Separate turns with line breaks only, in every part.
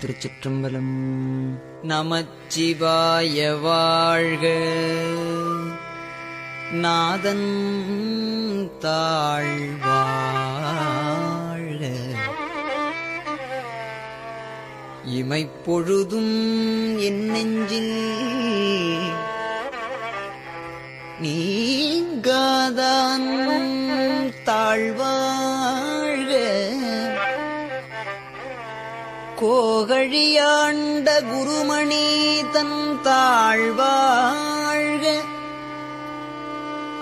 திருச்சிற்றம்பலம் நமச்சிவாய வாழ்க நாதன் தாழ்வாழ இமைப்பொழுதும் என் நெஞ்சில் நீங்காதான் தாழ்வா கோகழியாண்ட குருமணி தன் தாழ்வாழ்க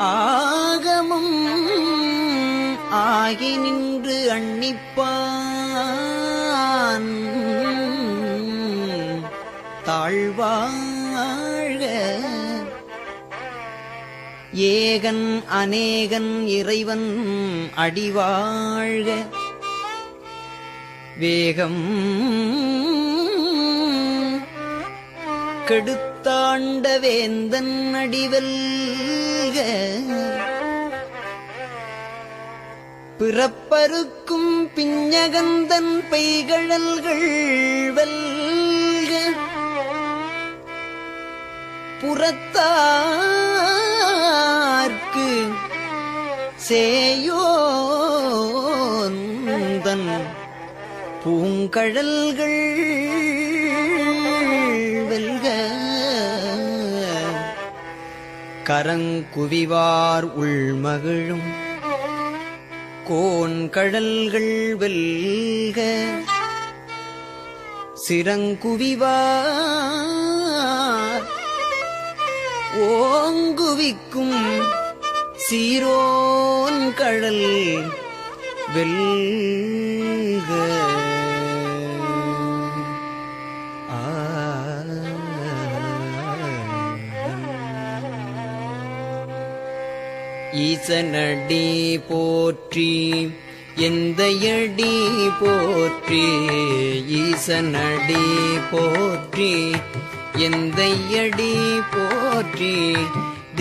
ஆகமும் ஆகி நின்று அண்ணிப்பான் தாழ்வாழ்க ஏகன் அநேகன் இறைவன் அடிவாழ்க வேகம் கெடுத்தாண்ட வேந்தன் அடிவல்க பிறப்பருக்கும் பிஞ்சகந்தன் பெய்கழல்கள் புறத்தார்க்கு சேயோ பூங்கழல்கள் கரங்குவிவார் உள்மகிழும் கோன்கடல்கள் வெல்க சிறங்குவிவார் ஓங்குவிக்கும் சீரோன் கடல் வெல்க
ஈசனடி போற்றி எந்த அடி போற்றி ஈசனடி போற்றி எந்த அடி போற்றி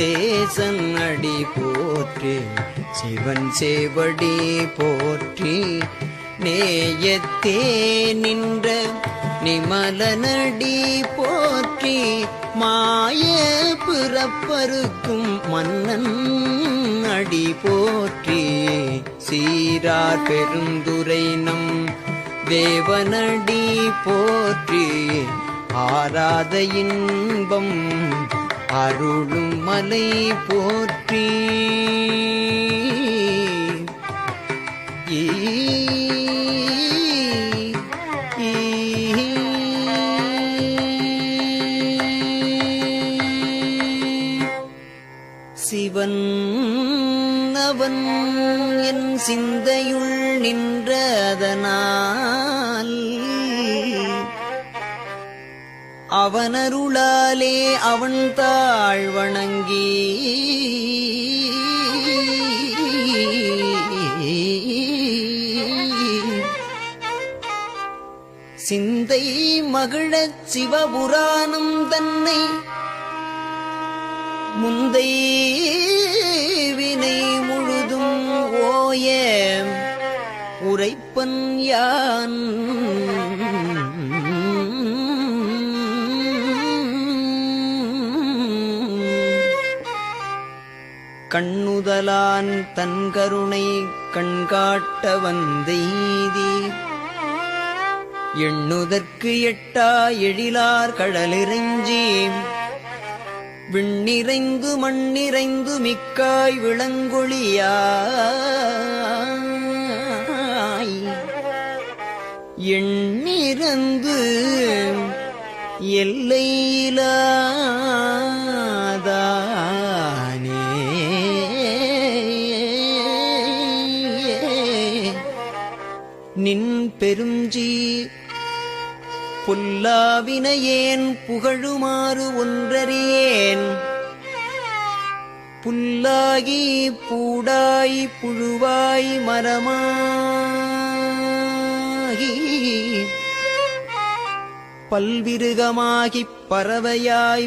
தேசனடி போற்றி சிவன் சேவடி போற்றி நேயத்தே நின்ற நிமலனடி போற்றி மாய பிறப்பருக்கும் மன்னன் அடி போற்றி சீரார் பெருந்துரை நம் தேவனடி போற்றி ஆராத இன்பம் அருளும் மலை போ சிந்தையுள் நின்றதனால் அவனருளாலே அவன் தாழ் வணங்கி சிந்தை மகிழச் சிவபுராணம் தன்னை முந்தை அரைப்பன் யான் கண்ணுதலான் தன்கருணை கண்காட்ட வந்தீதி எண்ணுதற்கு எட்டா எழிலார் கடலிறைஞ்சி விண்ணிறைந்து மண்ணிறைந்து மிக்காய் விளங்கொழியா எண்ணிறந்து எல்லையிலே நின் பெருஞ்சி புல்லாவினையேன் புகழுமாறு ஒன்றறியேன் புல்லாகி பூடாய் புழுவாய் மரமா பல்விருகமாகி பல்விருகமாகிப் பறவையாய்